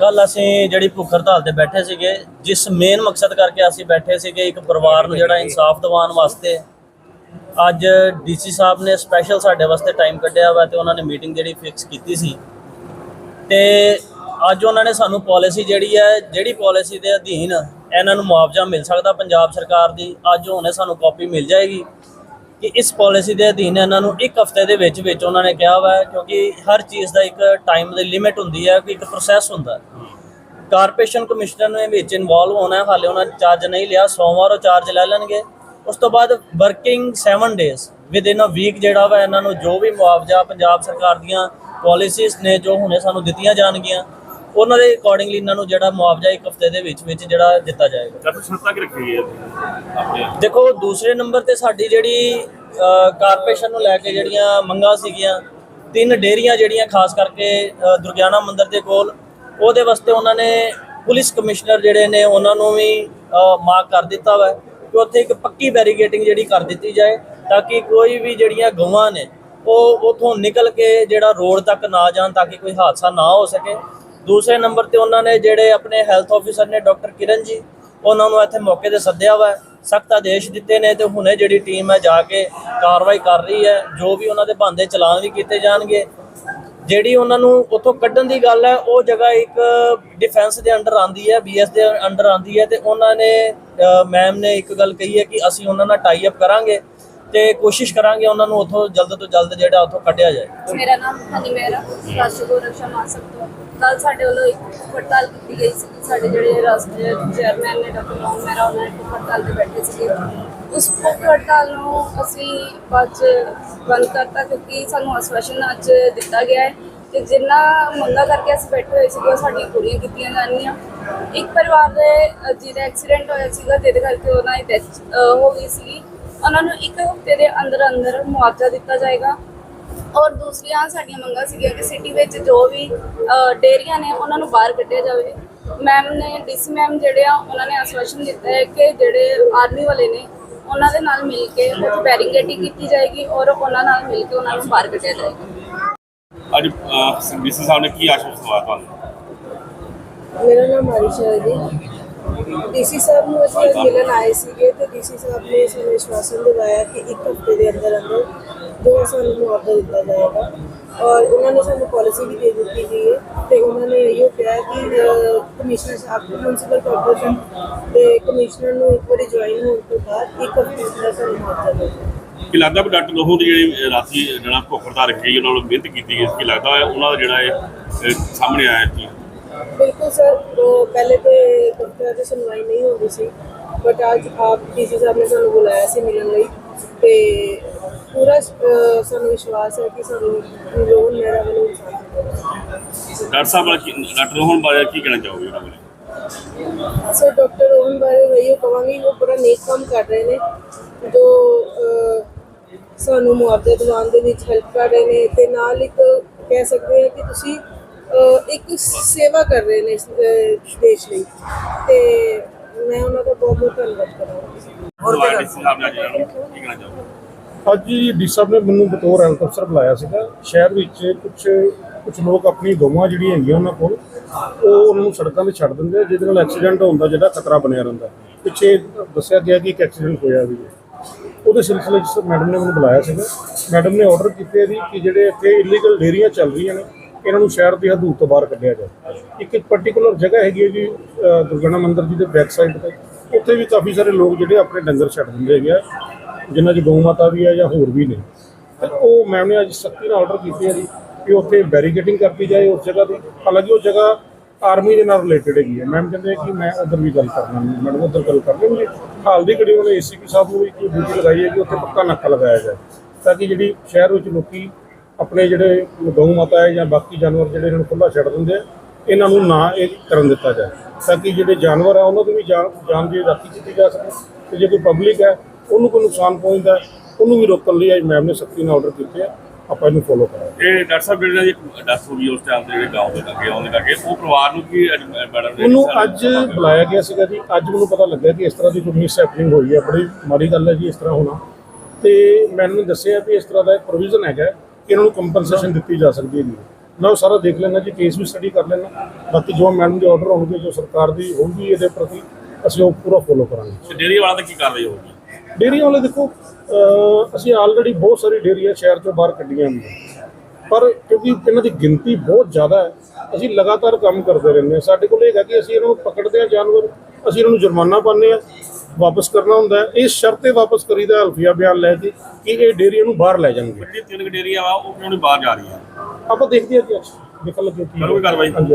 ਕੱਲ ਅਸੀਂ ਜਿਹੜੀ ਭੁੱਖ ਹੜਤਾਲ ਤੇ ਬੈਠੇ ਸੀਗੇ, ਜਿਸ ਮੇਨ ਮਕਸਦ ਕਰਕੇ ਅਸੀਂ ਬੈਠੇ ਸੀਗੇ ਇੱਕ ਪਰਿਵਾਰ ਨੂੰ ਜਿਹੜਾ ਇਨਸਾਫ ਦਿਵਾਉਣ ਵਾਸਤੇ, ਅੱਜ ਡੀਸੀ ਸਾਹਿਬ ਨੇ ਸਪੈਸ਼ਲ ਸਾਡੇ ਵਾਸਤੇ ਟਾਈਮ ਕੱਢਿਆ ਵਾ ਤੇ ਉਹਨਾਂ ਨੇ ਮੀਟਿੰਗ ਜਿਹੜੀ ਫਿਕਸ ਕੀਤੀ ਸੀ। ਤੇ ਅੱਜ ਉਹਨਾਂ ਨੇ ਸਾਨੂੰ ਪਾਲਿਸੀ ਜਿਹੜੀ ਹੈ, ਜਿਹੜੀ ਪਾਲਿਸੀ ਦੇ ਅਧੀਨ ਇਹਨਾਂ ਨੂੰ ਮੁਆਵਜ਼ਾ ਮਿਲ ਸਕਦਾ ਪੰਜਾਬ ਸਰਕਾਰ ਦੀ, ਅੱਜ ਉਹਨੇ ਸਾਨੂੰ ਕਾਪੀ ਮਿਲ ਜਾਏਗੀ। ਕਿ ਇਸ ਪਾਲਿਸੀ ਦੇ ਅਧੀਨ ਇਹਨਾਂ ਨੂੰ ਇੱਕ ਹਫ਼ਤੇ ਦੇ ਵਿੱਚ ਵਿੱਚ ਉਹਨਾਂ ਨੇ ਕਿਹਾ ਵਾ, ਕਿਉਂਕਿ ਹਰ ਚੀਜ਼ ਦਾ ਇੱਕ ਟਾਈਮ ਦੀ ਲਿਮਿਟ ਹੁੰਦੀ ਹੈ ਕਿ ਇੱਕ ਪ੍ਰੋਸੈਸ ਹੁੰਦਾ। ਕਾਰਪੋਰੇਸ਼ਨ ਕਮਿਸ਼ਨਰ ਨੇ ਵਿੱਚ ਇਨਵੋਲਵ ਹੋਣਾ ਹੈ ਹਾਲੇ ਉਹਨਾਂ ਨੇ ਚਾਰਜ ਨਹੀਂ ਲਿਆ, ਸੋਮਵਾਰ ਉਹ ਚਾਰਜ ਲੈ ਲੈਣਗੇ। ਉਸ ਤੋਂ ਬਾਅਦ working 7 days within a week ਜਿਹੜਾ ਵਾ, ਇਹਨਾਂ ਨੂੰ ਜੋ ਵੀ ਮੁਆਵਜ਼ਾ ਪੰਜਾਬ ਸਰਕਾਰ ਦੀਆਂ ਪਾਲਿਸੀਜ਼ ਨੇ, ਜੋ ਹੁਣੇ ਸਾਨੂੰ ਦਿੱਤੀਆਂ ਜਾਣਗੀਆਂ ਉਹਨਾਂ ਦੇ ਅਕੋਰਡਿੰਗਲੀ ਇਹਨਾਂ ਨੂੰ ਜਿਹੜਾ ਮੁਆਵਜ਼ਾ ਇੱਕ ਹਫ਼ਤੇ ਦੇ ਵਿੱਚ ਵਿੱਚ ਜਿਹੜਾ ਦਿੱਤਾ ਜਾਏਗਾ। ਡਾਕਟਰ ਸ਼ਰਤਾਂ ਕਿ ਰੱਖੀ ਹੈ ਆਪਣੇ ਦੇਖੋ ਦੂਸਰੇ ਨੰਬਰ ਤੇ ਸਾਡੀ ਜਿਹੜੀ ਕਾਰਪੋਰੇਸ਼ਨ ਨੂੰ ਲੈ ਕੇ ਜਿਹੜੀਆਂ ਮੰਗਾਂ ਸੀਗੀਆਂ ਤਿੰਨ ਡੇਰੀਆਂ ਜਿਹੜੀਆਂ ਖਾਸ ਕਰਕੇ ਦੁਰਗਿਆਨਾ ਮੰਦਿਰ ਦੇ ਕੋਲ ਉਹਦੇ ਵਾਸਤੇ ਉਹਨਾਂ ਨੇ ਪੁਲਿਸ ਕਮਿਸ਼ਨਰ ਜਿਹੜੇ ਨੇ ਉਹਨਾਂ ਨੂੰ ਵੀ ਮਾਰਕ ਕਰ ਦਿੱਤਾ ਵਾ ਕਿ ਉੱਥੇ ਇੱਕ ਪੱਕੀ ਬੈਰੀਗੇਟਿੰਗ ਜਿਹੜੀ ਕਰ ਦਿੱਤੀ ਜਾਏ ਤਾਂ ਕਿ ਕੋਈ ਵੀ ਜਿਹੜੀਆਂ ਗਊਆਂ ਨੇ ਉਹ ਉਥੋਂ ਨਿਕਲ ਕੇ ਜਿਹੜਾ ਰੋਡ ਤੱਕ ਨਾ ਜਾਣ ਤਾਂ ਕਿ ਕੋਈ ਹਾਦਸਾ ਨਾ ਹੋ ਸਕੇ। ਦੂਸਰੇ ਨੰਬਰ ਤੇ ਉਹਨਾਂ ਨੇ ਜਿਹੜੇ ਆਪਣੇ ਹੈਲਥ ਆਫੀਸਰ ਨੇ ਡਾਕਟਰ ਕਿਰਨ ਜੀ, ਉਹਨਾਂ ਨੂੰ ਇੱਥੇ ਮੌਕੇ ਤੇ ਸੱਦਿਆ ਵਾ। ਸਖਤ ਆਦੇਸ਼ ਦਿੱਤੇ ਨੇ ਤੇ ਹੁਣੇ ਜਿਹੜੀ ਟੀਮ ਹੈ ਜਾ ਕੇ ਕਾਰਵਾਈ ਕਰ ਰਹੀ ਹੈ, ਜੋ ਵੀ ਉਹਨਾਂ ਦੇ ਬੰਦੇ ਚਲਾਨ ਵੀ ਕੀਤੇ ਜਾਣਗੇ। ਜਿਹੜੀ ਉਹਨਾਂ ਨੂੰ ਉੱਥੋਂ ਕੱਢਣ ਦੀ ਗੱਲ ਹੈ, ਉਹ ਜਗ੍ਹਾ ਇੱਕ ਡਿਫੈਂਸ ਦੇ ਅੰਡਰ ਆਂਦੀ ਹੈ ਬੀਐਸ ਦੇ ਅੰਡਰ ਆਂਦੀ ਹੈ ਤੇ ਉਹਨਾਂ ਨੇ ਮੈਮ ਨੇ ਇੱਕ ਗੱਲ ਕਹੀ ਹੈ ਕਿ ਅਸੀਂ ਉਹਨਾਂ ਨਾਲ ਟਾਈ ਅਪ ਕਰਾਂਗੇ ਤੇ ਕੋਸ਼ਿਸ਼ ਕਰਾਂਗੇ ਉਹਨਾਂ ਨੂੰ ਉੱਥੋਂ ਜਲਦ ਤੋਂ ਜਲਦ ਜਿਹੜਾ ਉੱਥੋਂ ਕੱਢਿਆ ਜਾਏ। ਮੇਰਾ ਨਾਮ ਹਨੀ ਮਹਿਰਾ ਰਾਸ਼ਟਰੀ ਗੋਰਖਸ਼ਾ ਮਾਸਕ ਤੋਂ। ਕੱਲ ਸਾਡੇ ਵੱਲੋਂ ਇੱਕ ਹੜਤਾਲ ਕੀਤੀ ਗਈ ਸੀ ਸਾਡੇ ਜਿਹੜੇ ਰਾਸ਼ਟਰੀ ਚੇਅਰਮੈਨ ਨੇ ਡਾਕਟਰ ਮੋਹਨ ਮਹਿਰਾ, ਉਹਨਾਂ ਨੇ ਭੁੱਖ ਹੜਤਾਲ ਤੇ ਬੈਠੇ ਸੀਗੇ। ਉਸ ਭੁੱਖ ਹੜਤਾਲ ਨੂੰ ਅਸੀਂ ਬਾਅਦ 'ਚ ਬੰਦ ਕਰਤਾ ਕਿਉਂਕਿ ਸਾਨੂੰ ਆਸ਼ਵਾਸਨ ਅੱਜ ਦਿੱਤਾ ਗਿਆ ਹੈ ਕਿ ਜਿੰਨਾ ਮੰਗਾ ਕਰਕੇ ਅਸੀਂ ਬੈਠੇ ਹੋਏ ਸੀਗੇ, ਉਹ ਸਾਡੀਆਂ ਪੂਰੀਆਂ ਕੀਤੀਆਂ ਜਾਣਗੀਆਂ। ਇੱਕ ਪਰਿਵਾਰ ਦੇ ਜਿਹਦਾ ਐਕਸੀਡੈਂਟ ਹੋਇਆ ਸੀਗਾ, ਜਿਹਦੇ ਕਰਕੇ ਉਹਨਾਂ ਦੀ ਡੈਥ ਹੋ ਗਈ ਸੀਗੀ। ਉਹਨਾਂ ਨੂੰ ਇੱਕ ਹਫ਼ਤੇ ਦੇ ਅੰਦਰ ਅੰਦਰ ਮੁਆਵਜ਼ਾ ਦਿੱਤਾ ਜਾਏਗਾ। ਔਰ ਦੂਸਰੀਆਂ ਸਾਡੀਆਂ ਮੰਗਾਂ ਸੀਗੀਆਂ ਕਿ ਸਿਟੀ ਵਿੱਚ ਜੋ ਵੀ ਅ, ਡੇਅਰੀਆਂ ਨੇ ਉਹਨਾਂ ਨੂੰ ਬਾਹਰ ਕੱਢਿਆ ਜਾਵੇ। ਮੈਮ ਨੇ ਡੀਸੀ ਮੈਮ ਜਿਹੜੇ ਆ ਉਹਨਾਂ ਨੇ ਆਸ਼ਵਾਸਨ ਦਿੱਤਾ ਹੈ ਕਿ ਜਿਹੜੇ ਆਰਮੀ ਵਾਲੇ ਨੇ ਉਹਨਾਂ ਦੇ ਨਾਲ ਮਿਲ ਕੇ ਉੱਥੇ ਬੈਰੀਗੇਟਿੰਗ ਕੀਤੀ ਜਾਏਗੀ ਔਰ ਉਹਨਾਂ ਨਾਲ ਮਿਲ ਕੇ ਉਹਨਾਂ ਨੂੰ ਬਾਹਰ ਕੱਢਿਆ ਜਾਏਗਾ। ਅੱਜ ਡੀਸੀ ਸਾਹਿਬ ਨੇ ਕੀ ਆਸ਼ਵਾਸਨ ਦਵਾਇਆ ਤੁਹਾਨੂੰ? ਮੇਰਾ ਨਾਮ ਮਾਰੀਸ਼ਾ ਹੈ ਜੀ। ਡੀਸੀ ਸਾਹਿਬ ਨੂੰ ਅਸੀਂ ਮਿਲਣ ਆਏ ਸੀਗੇ ਤੇ ਡੀਸੀ ਸਾਹਿਬ ਨੇ ਸਾਨੂੰ ਵਿਸ਼ਵਾਸਨ ਦਿਵਾਇਆ ਕਿ ਇੱਕ ਹਫ਼ਤੇ ਦੇ ਅੰਦਰ ਅੰਦਰ ਜੋ ਸਾਨੂੰ ਮੁਆਵਜ਼ਾ ਦਿੱਤਾ ਜਾਏਗਾ। ਔਰ ਉਹਨਾਂ ਨੇ ਸਾਨੂੰ ਪਾਲਿਸੀ ਵੀ ਦੇ ਦਿੱਤੀ ਗਈ ਹੈ ਤੇ ਉਹਨਾਂ ਨੇ ਇਹ ਕਿਹਾ ਕਿ ਕਮਿਸ਼ਨਰ ਸਾਹਿਬ ਮਿਊਨਿਸਪਲ ਕਾਰਪੋਰੇਸ਼ਨ ਦੇ ਕਮਿਸ਼ਨਰ ਨੂੰ ਇੱਕ ਵਾਰੀ ਜੁਆਇਨ ਹੋਣ ਤੋਂ ਬਾਅਦ ਇੱਕ ਹਫ਼ਤੇ ਦਾ ਸਾਨੂੰ ਮੁਆਵਜ਼ਾ ਦੇਣਾ ਕੀ ਲੱਗਦਾ ਵੀ ਡਾਕਟਰ ਲੋਹੋ ਦੀ ਜਿਹੜੀ ਰਾਤੀ ਜਿਹੜਾ ਭੁੱਖ ਹੜਤਾਲ ਰੱਖੀ ਉਹਨਾਂ ਨੂੰ ਮਿਹਨਤ ਕੀਤੀ ਗਈ ਕੀ ਲੱਗਦਾ ਹੈ ਉਹਨਾਂ ਦਾ ਜਿਹੜਾ ਇਹ ਸਾਹਮਣੇ ਆਇਆ ਜੀ ਬਿਲਕੁਲ ਸਰ ਉਹ ਪਹਿਲੇ ਤੇ ਡਾਕਟਰ ਦੀ ਸੁਣਵਾਈ ਨਹੀਂ ਹੁੰਦੀ ਸੀ ਬਟ ਅੱਜ ਆਪ ਡੀਸੀ ਸਾਹਿਬ ਨੇ ਸਾਨੂੰ ਬੁਲਾਇਆ ਸੀ ਮਿਲਣ ਲਈ ਤੇ ਪੂਰਾ ਸਾਨੂੰ ਵਿਸ਼ਵਾਸ ਹੈ ਕਿ ਸਾਨੂੰ ਲੋਨ ਮੇਰਾ ਵੱਲੋਂ ਡਾਕਟਰ ਸਾਹਿਬ ਡਾਕਟਰ ਲੋਹਨ ਬਾਰੇ ਕੀ ਕਹਿਣਾ ਚਾਹੋਗੇ ਉਹਨਾਂ ਬਾਰੇ? ਸੋ ਡਾਕਟਰ ਰੋਹਨ ਬਾਰੇ ਇਹ ਕਹਾਂਗੀ ਉਹ ਬੜਾ ਨੇਕ ਕੰਮ ਕਰ ਰਹੇ ਨੇ ਜੋ ਸਾਨੂੰ ਮੁਆਵਜ਼ਾ ਦਿਵਾਉਣ ਦੇ ਵਿੱਚ ਹੈਲਪ ਕਰ ਰਹੇ ਨੇ ਤੇ ਨਾਲ ਇੱਕ ਕਹਿ ਸਕਦੇ ਹਾਂ ਕਿ ਤੁਸੀਂ ਇੱਕ ਸੇਵਾ ਕਰ ਰਹੇ ਨੇ ਇਸ ਅਹ, ਦੇਸ਼ ਲਈ। ਤੇ ਮੈਂ ਉਹਨਾਂ ਦਾ ਬਹੁਤ ਬਹੁਤ ਧੰਨਵਾਦ ਕਰਾਂਗੀ। ਹੋਰ ਸਾਹਿਬ ਅੱਜ ਇਹਨਾਂ ਨੂੰ ਕੀ ਕਹਿਣਾ ਚਾਹੋਗੇ ਅੱਜ ਹੀ ਡੀ ਸਾਹਿਬ ਨੇ ਮੈਨੂੰ ਬਤੌਰ ਹੈਲਥ ਅਫਸਰ ਬੁਲਾਇਆ ਸੀਗਾ। ਸ਼ਹਿਰ ਵਿੱਚ ਕੁਝ ਕੁਝ ਲੋਕ ਆਪਣੀ ਗਊਆਂ ਜਿਹੜੀਆਂ ਹੈਗੀਆਂ ਉਹਨਾਂ ਕੋਲ ਉਹ ਉਹਨਾਂ ਨੂੰ ਸੜਕਾਂ ਤੇ ਛੱਡ ਦਿੰਦੇ ਆ, ਜਿਹਦੇ ਨਾਲ ਐਕਸੀਡੈਂਟ ਹੋਣ ਦਾ ਜਿਹੜਾ ਖਤਰਾ ਬਣਿਆ ਰਹਿੰਦਾ। ਪਿੱਛੇ ਦੱਸਿਆ ਗਿਆ ਕਿ ਇੱਕ ਐਕਸੀਡੈਂਟ ਹੋਇਆ ਵੀ ਹੈ। ਉਹਦੇ ਸਿਲਸਿਲੇ 'ਚ ਮੈਡਮ ਨੇ ਮੈਨੂੰ ਬੁਲਾਇਆ ਸੀਗਾ। ਮੈਡਮ ਨੇ ਆਰਡਰ ਕੀਤੇ ਸੀ ਕਿ ਜਿਹੜੇ ਇੱਥੇ ਇਲੀਗਲ ਡੇਰੀਆਂ ਚੱਲ ਰਹੀਆਂ ਨੇ ਇਹਨਾਂ ਨੂੰ ਸ਼ਹਿਰ ਦੀ ਹਦੂਦ ਤੋਂ ਬਾਹਰ ਕੱਢਿਆ ਜਾਵੇ। ਇੱਕ ਇੱਕ ਪਾਰਟਿਕੂਲਰ ਜਗ੍ਹਾ ਹੈਗੀ ਹੈ ਜੀ ਅ, ਦੁਰਗਿਆਨਾ ਮੰਦਿਰ ਜੀ ਦੇ ਬੈਕ ਸਾਈਡ ਤੇ। ਉੱਥੇ ਵੀ ਕਾਫੀ ਸਾਰੇ ਲੋਕ ਜਿਹੜੇ ਆਪਣੇ ਡੰਗਰ ਛੱਡ ਦਿੰਦੇ ਹੈਗੇ ਆ ਜਿਨ੍ਹਾਂ 'ਚ ਗਊ ਮਾਤਾ ਵੀ ਹੈ ਜਾਂ ਹੋਰ ਵੀ ਨੇ। ਤੇ ਉਹ ਮੈਮ ਨੇ ਅੱਜ ਸਖਤੀ ਨਾਲ ਆਰਡਰ ਕੀਤੀ ਹੈ ਜੀ ਕਿ ਉੱਥੇ ਬੈਰੀਕੇਟਿੰਗ ਕਰਤੀ ਜਾਏ ਉਸ ਜਗ੍ਹਾ ਦੀ। ਹਾਲਾਂਕਿ ਉਹ ਜਗ੍ਹਾ ਆਰਮੀ ਦੇ ਨਾਲ ਰਿਲੇਟਡ ਹੈਗੀ ਹੈ। ਮੈਮ ਕਹਿੰਦੇ ਕਿ ਮੈਂ ਉਧਰ ਵੀ ਗੱਲ ਕਰਨਾ ਮੈਡਮ ਉਧਰ ਗੱਲ ਕਰ ਲੈਣਗੇ ਹਾਲ ਦੀ ਘੜੀ ਉਹਨੇ ਏਸੀਪੀ ਸਾਹਿਬ ਨੂੰ ਵੀ ਇੱਕ ਡਿਊਟੀ ਲਗਾਈ ਹੈ ਕਿ ਉੱਥੇ ਪੱਕਾ ਨਾਕਾ ਲਗਾਇਆ ਜਾਏ ਤਾਂ ਕਿ ਜਿਹੜੀ ਸ਼ਹਿਰ ਵਿੱਚ ਲੋਕੀ ਆਪਣੇ ਜਿਹੜੇ ਗਊ ਮਾਤਾ ਹੈ ਜਾਂ ਬਾਕੀ ਜਾਨਵਰ ਜਿਹੜੇ ਇਹਨਾਂ ਨੂੰ ਖੁੱਲ੍ਹਾ ਛੱਡ ਦਿੰਦੇ ਆ ਇਹਨਾਂ ਨੂੰ ਨਾ ਇਹ ਕਰਨ ਦਿੱਤਾ ਜਾਏ ਤਾਂ ਕਿ ਜਿਹੜੇ ਜਾਨਵਰ ਆ ਉਹਨਾਂ ਦੀ ਵੀ ਜਾਨ ਜਾਨ ਦੀ ਰਾਖੀ ਕੀਤੀ ਜਾ ਸਕੇ ਤੇ ਜੇ ਕੋਈ ਪਬਲਿਕ ਹੈ ਉਹਨੂੰ ਕੋਈ ਨੁਕਸਾਨ ਪਹੁੰਚਦਾ ਉਹਨੂੰ ਵੀ ਰੋਕਣ ਲਈ ਅੱਜ ਮੈਮ ਨੇ ਸਖਤੀ ਨਾਲ ਆਰਡਰ ਕੀਤੇ ਆ ਆਪਾਂ ਇਹਨੂੰ ਫੋਲੋ ਕਰਾਂਗੇ। ਇਹ ਡਾਕਟਰ ਸਾਹਿਬ ਜਿਹੜਾ ਦੀ ਡੈਥ ਹੋ ਗਈ ਉਸ ਟਾਈਮ ਤੇ ਜਿਹੜੇ ਗਾਉਂ ਦੇ ਲੱਗੇ ਆਉਂਦੇ ਕਰਕੇ ਉਹ ਪਰਿਵਾਰ ਨੂੰ ਕੀ ਮੈਡਮ ਨੇ ਮੈਨੂੰ ਅੱਜ ਬੁਲਾਇਆ ਗਿਆ ਸੀਗਾ ਜੀ ਅੱਜ ਮੈਨੂੰ ਪਤਾ ਲੱਗਿਆ ਕਿ ਇਸ ਤਰ੍ਹਾਂ ਦੀ ਕੋਈ ਮਿਸ ਹੈਪਨਿੰਗ ਹੋਈ ਹੈ ਬੜੀ ਮਾੜੀ ਗੱਲ ਹੈ ਜੀ ਇਸ ਤਰ੍ਹਾਂ ਹੋਣਾ। ਤੇ ਮੈਨੂੰ ਦੱਸਿਆ ਵੀ ਇਸ ਤਰ੍ਹਾਂ ਦਾ ਇੱਕ ਪ੍ਰੋਵੀਜ਼ਨ ਹੈਗਾ ਇਹਨਾਂ ਨੂੰ ਕੰਪਨਸੇਸ਼ਨ ਦਿੱਤੀ ਜਾ ਸਕਦੀ ਹੈ ਜੀ ਮੈਂ ਉਹ ਸਾਰਾ ਦੇਖ ਲੈਣਾ ਜੀ ਕੇਸ ਵੀ ਸਟੱਡੀ ਕਰ ਲੈਣਾ ਬਾਕੀ ਜੋ ਮੈਡਮ ਦੇ ਆਰਡਰ ਹੋਣਗੇ ਜੋ ਸਰਕਾਰ ਦੀ ਹੋਊਗੀ ਇਹਦੇ ਪ੍ਰਤੀ ਅਸੀਂ ਉਹ ਪੂਰਾ ਫੋਲੋ ਕਰਾਂਗੇ। ਡੇਰੀ ਵਾਲਾ ਤਾਂ ਕੀ ਕਾਰਵਾਈ ਹੋਊਗੀ? ਡੇਅਰੀਆਂ ਵਾਲੇ ਦੇਖੋ ਅਸੀਂ ਆਲਰੇਡੀ ਬਹੁਤ ਸਾਰੀ ਡੇਅਰੀਆਂ ਸ਼ਹਿਰ ਤੋਂ ਬਾਹਰ ਕੱਢੀਆਂ ਹੁੰਦੀਆਂ ਪਰ ਕਿਉਂਕਿ ਇਹਨਾਂ ਦੀ ਗਿਣਤੀ ਬਹੁਤ ਜ਼ਿਆਦਾ ਹੈ ਅਸੀਂ ਲਗਾਤਾਰ ਕੰਮ ਕਰਦੇ ਰਹਿੰਦੇ ਹਾਂ। ਸਾਡੇ ਕੋਲ ਇਹ ਹੈਗਾ ਕਿ ਅਸੀਂ ਇਹਨਾਂ ਨੂੰ ਪਕੜਦੇ ਹਾਂ ਜਾਨਵਰ ਅਸੀਂ ਇਹਨਾਂ ਨੂੰ ਜੁਰਮਾਨਾ ਪਾਉਂਦੇ ਹਾਂ। ਵਾਪਸ ਕਰਨਾ ਹੁੰਦਾ ਹੈ। ਇਸ ਸ਼ਰਤ ਤੇ ਵਾਪਸ ਕਰੀਦਾ ਹਲਫੀਆ ਬਿਆਨ ਲੈ ਕੇ ਕਿ ਇਹ ਡੇਅਰੀਆਂ ਨੂੰ ਬਾਹਰ ਲੈ ਜਾਣਗੇ। ਜਿਹੜੀ ਤਿੰਨ ਡੇਰੀਆਂ ਵਾ ਉਹ ਕਿਉਂ ਨਹੀਂ ਬਾਹਰ ਜਾ ਰਹੀਆਂ। ਆਪਾਂ ਦੇਖਦੇ ਹਾਂ ਜੀ ਅੱਜ। ਦੇਖਣ ਲੱਗੇ ਕੀ ਕਰੋਗੇ ਕਾਰਵਾਈ? ਹਾਂਜੀ